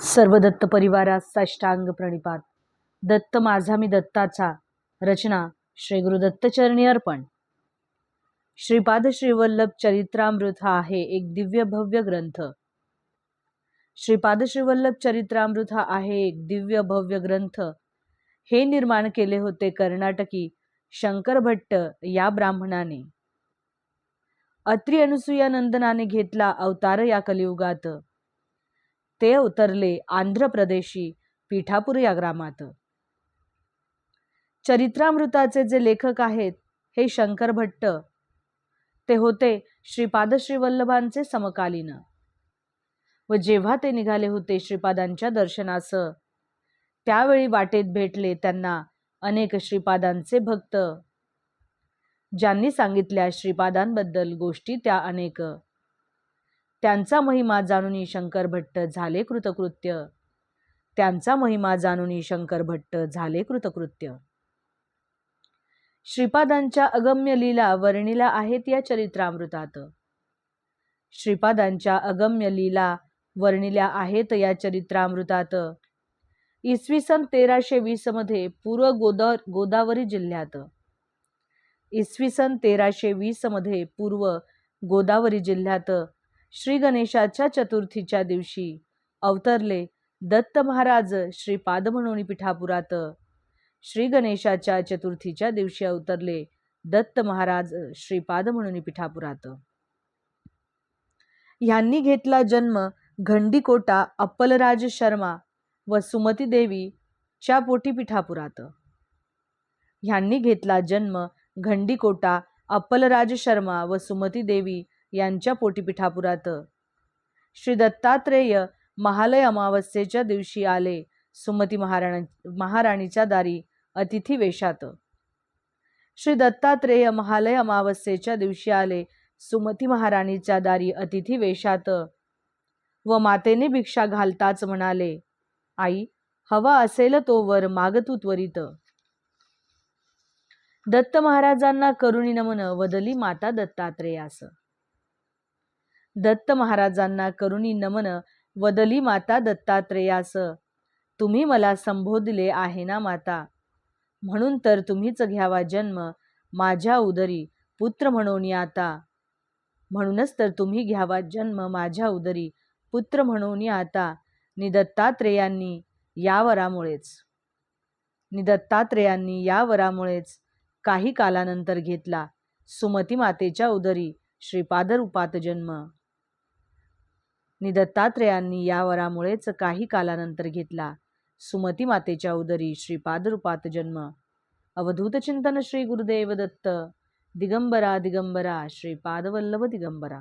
सर्व दत्त परिवारास साष्टांग प्रणिपात. दत्त माझा मी दत्ताचा. रचना श्री गुरु दत्तचरणी अर्पण. श्रीपाद श्रीवल्लभ चरित्रामृत हा आहे एक दिव्य भव्य ग्रंथ. श्रीपाद श्रीवल्लभ चरित्रामृत हा आहे एक दिव्य भव्य ग्रंथ. हे निर्माण केले होते कर्नाटकी शंकर भट्ट या ब्राह्मणाने. अत्री अनुसूया नंदनाने घेतला अवतार या कलियुगात. ते उतरले आंध्र प्रदेशी पिठापूर या ग्रामात. चरित्रामृताचे जे लेखक आहेत हे शंकर भट्ट. ते होते श्रीपाद श्रीवल्लभांचे समकालीन. व जेव्हा ते निघाले होते श्रीपादांच्या दर्शनास त्यावेळी वाटेत भेटले त्यांना अनेक श्रीपादांचे भक्त. ज्यांनी सांगितल्या श्रीपादांबद्दल गोष्टी त्या अनेक त्यांचा महिमा जाणून शंकर भट्ट झाले कृतकृत्य. त्यांचा महिमा जाणून शंकर भट्ट झाले कृतकृत्य. श्रीपादांच्या अगम्य लीला वर्णिला आहेत या चरित्रामृतात. श्रीपादांच्या अगम्य लीला वर्णिल्या आहेत या चरित्रामृतात. इसवी सन तेराशे वीसमध्ये पूर्व गोदा गोदावरी जिल्ह्यात. इसवी सन तेराशे वीसमध्ये पूर्व गोदावरी जिल्ह्यात श्री गणेशाच्या चतुर्थीच्या दिवशी अवतरले दत्त महाराज श्रीपाद म्हणून पिठापुरात. श्री गणेशाच्या चतुर्थीच्या दिवशी अवतरले दत्त महाराज श्रीपाद म्हणून पिठापुरात. ह्यांनी घेतला जन्म घंडीकोटा अप्पलराज शर्मा व सुमती देवी च्या पोटी पिठापुरात. ह्यांनी घेतला जन्म घंडीकोटा अप्पलराज शर्मा व सुमती देवी यांच्या पोटीपिठापुरात. श्री दत्तात्रेय महालय अमावस्येच्या दिवशी आले सुमती महाराणा महाराणीच्या दारी अतिथी वेशात. श्री दत्तात्रेय महालय अमावस्येच्या दिवशी आले सुमती महाराणीच्या दारी अतिथी वेशात व मातेने भिक्षा घालताच म्हणाले आई हवा असेल तो वर मागतू त्वरित. दत्त महाराजांना करुणी नमन वदली माता दत्तात्रेयास. दत्त महाराजांना करुणी नमन वदली माता दत्तात्रेयास. तुम्ही मला संबोधले आहे ना माता? म्हणून तर तुम्हीच घ्यावा जन्म माझ्या उदरी पुत्र म्हणून आता. म्हणूनच तर तुम्ही घ्यावा जन्म माझ्या उदरी पुत्र म्हणून आता. निदत्तात्रेयांनी या वरामुळेच. निदत्तात्रेयांनी या वरामुळेच काही कालानंतर घेतला सुमती मातेच्या उदरी श्रीपादरूपात जन्म. नि दत्तात्रेयांनी या वरामुळेच काही कालानंतर घेतला. सुमती मातेच्या उदरी श्रीपादरूपात जन्म. अवधूत चिंतन श्री गुरुदेव दत्त. दिगंबरा दिगंबरा श्रीपादवल्लभ दिगंबरा.